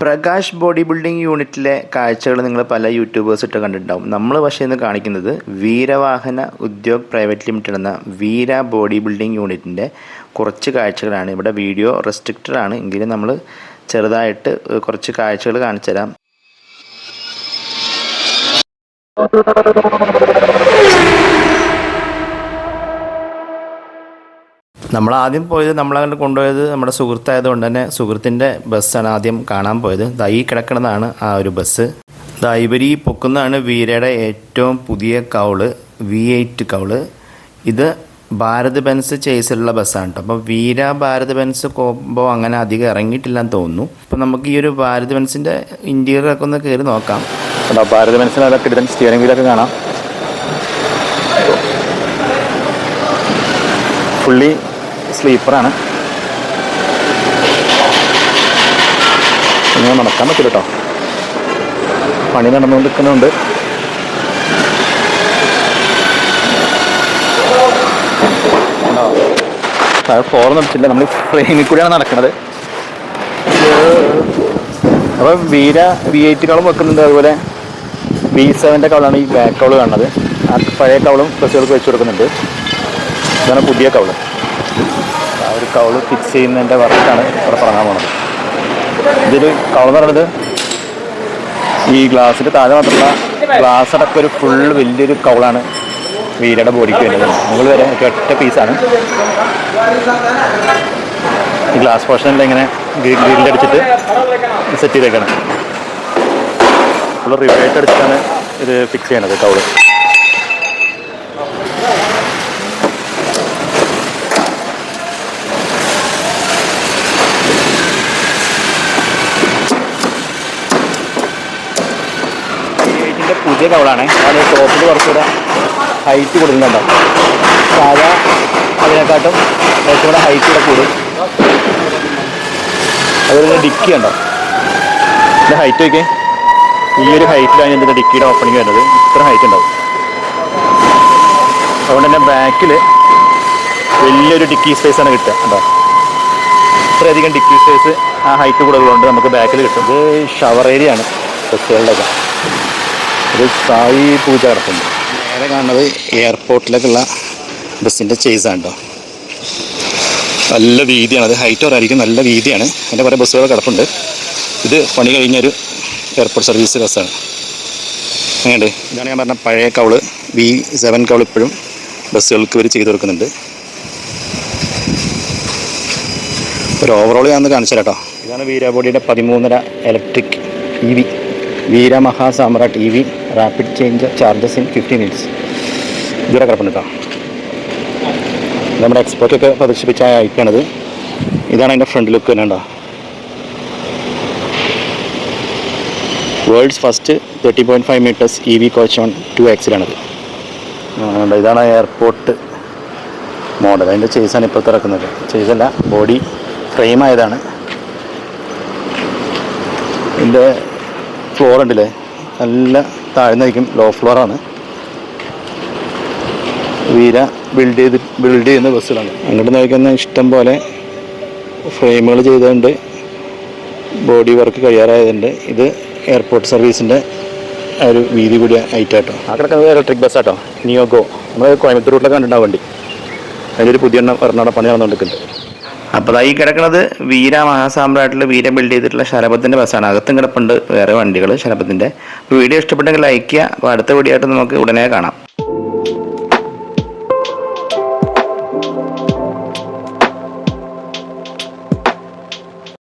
Prakash body building യൂണിറ്റിലെ കാഴ്ചകൾ നിങ്ങൾ പല യൂട്യൂബേഴ്സ് ഇട്ട് കണ്ടിട്ടുണ്ടാവും. നമ്മൾ പക്ഷേ ഇന്ന് കാണിക്കുന്നത് വീരവാഹന ഉദ്യോഗ് പ്രൈവറ്റ് ലിമിറ്റഡ് എന്ന വീര ബോഡി ബിൽഡിംഗ് യൂണിറ്റിന്റെ കുറച്ച് കാഴ്ചകളാണ്. ഇവിടെ വീഡിയോ റെസ്ട്രിക്റ്റഡ് ആണ്. എങ്കിലും നമ്മൾ ചെറുതായിട്ട് കുറച്ച് കാഴ്ചകൾ കാണിച്ചു തരാം നമ്മൾ ആദ്യം പോയത് നമ്മളങ്ങോട്ട് കൊണ്ടുപോയത് നമ്മുടെ സുഹൃത്തായതുകൊണ്ട് തന്നെ സുഹൃത്തിന്റെ ബസ്സാണ് ആദ്യം കാണാൻ പോയത്. ദാ ഈ കിടക്കുന്നതാണ് ആ ഒരു ബസ്. ദാ ഇവർ ഈ പൊക്കുന്നതാണ് വീരയുടെ ഏറ്റവും പുതിയ കൗൾ വി എയ്റ്റ് കൗൾ. ഇത് ഭാരത് ബെൻസ് ചേസിലുള്ള ബസ്സാണ് കേട്ടോ അപ്പോൾ വീര ഭാരത് ബെൻസ് കോമ്പോ അങ്ങനെ അധികം ഇറങ്ങിയിട്ടില്ലെന്ന് തോന്നുന്നു. അപ്പോൾ നമുക്ക് ഈ ഒരു ഭാരത് ബെൻസിന്റെ ഇന്റീരിയറൊക്കെ ഒന്ന് കയറി നോക്കാം. ഭാരത് ബെൻസിനെ കിടൻ സ്റ്റിയറിംഗ് വീലൊക്കെ കാണാം. ഫുള്ളി സ്ലീപ്പറാണ്. ഇങ്ങനെ നടക്കാൻ പറ്റില്ല കേട്ടോ പണി നടന്നുകൊണ്ടിരിക്കുന്നുണ്ട്. കണ്ടോ താഴെ ഫ്ലോർ നടത്തില്ല നമ്മൾ ട്രെയിനിൽ കൂടിയാണ് നടക്കുന്നത് അപ്പോൾ വീര വി എയ്റ്റുകളും വെക്കുന്നുണ്ട് അതുപോലെ വി സെവന്റെ കവളാണ് ഈ ബാക്ക് കവൾ കാണുന്നത്. ആ പഴയ കവളും ബസ്സുകൾക്ക് വെച്ച് കൊടുക്കുന്നുണ്ട്. ഇതാണ് പുതിയ കവൾ. ആ ഒരു കവൾ ഫിക്സ് ചെയ്യുന്നതിന്റെ വർക്കാണ് ഇവിടെ തുടങ്ങാൻ പോണത്. ഇതൊരു എന്ന് പറയുന്നത് ഈ ഗ്ലാസിന്റെ താഴെ മാത്രമല്ല ഗ്ലാസ് അടക്കം ഒരു ഫുൾ വലിയൊരു കൗളാണ് വീരയുടെ ബോഡിക്ക് വരുന്നത് നിങ്ങൾ വരെ ഒറ്റ പീസാണ് ഈ ഗ്ലാസ് പോർഷനിൽ ഇങ്ങനെ അടിച്ചിട്ട് സെറ്റ് ചെയ്തേക്കണം. ഫുൾ റിവേറ്റ് അടിച്ചിട്ടാണ് ഇത് ഫിക്സ് ചെയ്യണത് കൗൾ. ഇതിന്റെ ടവളാണ് അത് ടോപ്പിൽ കുറച്ചുകൂടെ ഹൈറ്റ് കൊടുക്കുന്നുണ്ടോ സാധാ അതിനെക്കാട്ടും ഏറ്റവും കൂടെ ഹൈറ്റ് കൂടെ കൂടും. അതുപോലെ ഡിക്കി ഉണ്ടോ ഇതിന്റെ ഹൈറ്റ് നോക്കിയേ. ഈ ഒരു ഹൈറ്റിലാണ് ഇതിന്റെ ഡിക്കിയുടെ ഓപ്പണിങ് വരുന്നത്. ഇത്ര ഹൈറ്റ് ഉണ്ടാവും. അതുകൊണ്ട് തന്നെ ബാക്കിൽ വലിയൊരു ഡിക്കി സ്പേസ് ആണ് കിട്ടുക ഉണ്ടോ ഇത്രയധികം ഡിക്കി സ്പേസ് ആ ഹൈറ്റ് കൂടുതലുണ്ട് നമുക്ക് ബാക്കിൽ കിട്ടും. ഇത് ഷവർ ഏരിയ ആണ്. ബസ്സുകളിലൊക്കെ ഒരു സായി പൂജ നടത്തുന്നു നേരെ കാണുന്നത് എയർപോർട്ടിലേക്കുള്ള ബസ്സിന്റെ ചെയ്സാണ് കേട്ടോ നല്ല വീതിയാണ്. അത് ഹൈറ്റ് ഓറായിരിക്കും നല്ല വീതിയാണ്. അതിന്റെ കുറേ ബസ്സുകൾ കിടപ്പുണ്ട്. ഇത് പണി കഴിഞ്ഞൊരു എയർപോർട്ട് സർവീസ് ബസ്സാണ് അങ്ങനെയുണ്ട് ഇതാണ് ഞാൻ പറഞ്ഞ പഴയ കവൾ വി സെവൻ കവൾ ഇപ്പോഴും ബസ്സുകൾക്ക് ഇവർ ചെയ്തു കൊടുക്കുന്നുണ്ട്. ഒരു ഓവറോൾ ഞാൻ കാണിച്ചു കേട്ടോ ഇതാണ് വീരാബോഡിയുടെ പതിമൂന്നര electric E V Veera Mahasamrat E V rapid change charges in fifty minutes ഇതിവിടെ കിടപ്പുണ്ട് കേട്ടോ നമ്മുടെ എക്സ്പോർട്ടൊക്കെ പ്രദർശിപ്പിച്ച ഐക്കാണിത് ഇതാണ് അതിന്റെ ഫ്രണ്ട് ലുക്ക് തന്നെ ഉണ്ടോ world's first thirty point five meters E V coach on two ആക്സിലാണിത് ഇതാണ് എയർപോർട്ട് മോഡൽ അതിന്റെ ചേസാണ് ഇപ്പോൾ തുറക്കുന്നത്. ചേസല്ല ബോഡി ഫ്രെയിം ആയതാണ്. ഇതിന്റെ ഫ്ലോർ ഉണ്ടല്ലേ? നല്ല താഴ്ന്നായിരിക്കും ലോ ഫ്ലോറാണ് വീര ബിൽഡ് ചെയ്ത് ബിൽഡ് ചെയ്യുന്ന ബസ്സുകളാണ് അങ്ങോട്ട് നോക്കുന്ന ഇഷ്ടം പോലെ ഫ്രെയിമുകൾ ചെയ്തുകൊണ്ട് ബോഡി വർക്ക് കഴിയാറായതുണ്ട്. ഇത് എയർപോർട്ട് സർവീസിന്റെ ഒരു വീതി കൂടിയ ഐറ്റം കേട്ടോ ആ കിടക്കുന്നത് ഇലക്ട്രിക് ബസ്സാട്ടോ നിയോഗോ നമ്മൾ കോയമ്പത്തൂർ റൂട്ടിലൊക്കെ കണ്ടിട്ടുണ്ടാവും വണ്ടി. ഒരു പുതിയ എണ്ണം എറണാകുളം പണി നടന്നുകൊണ്ടിരിക്കുന്നുണ്ട്. അപ്പോൾ ഈ കിടക്കുന്നത് വീര മഹാസാമ്രാട്ടിൽ വീര ബിൽഡ് ചെയ്തിട്ടുള്ള ശരഭത്തിന്റെ ബസ്സാണ് അകത്തും കിടപ്പുണ്ട് വേറെ വണ്ടികൾ ശരഭത്തിന്റെ വീഡിയോ ഇഷ്ടപ്പെട്ടെങ്കിൽ ലൈക്ക് ചെയ്യുക. അപ്പോൾ അടുത്ത വീഡിയോ ആയിട്ട് നമുക്ക് ഉടനെ കാണാം.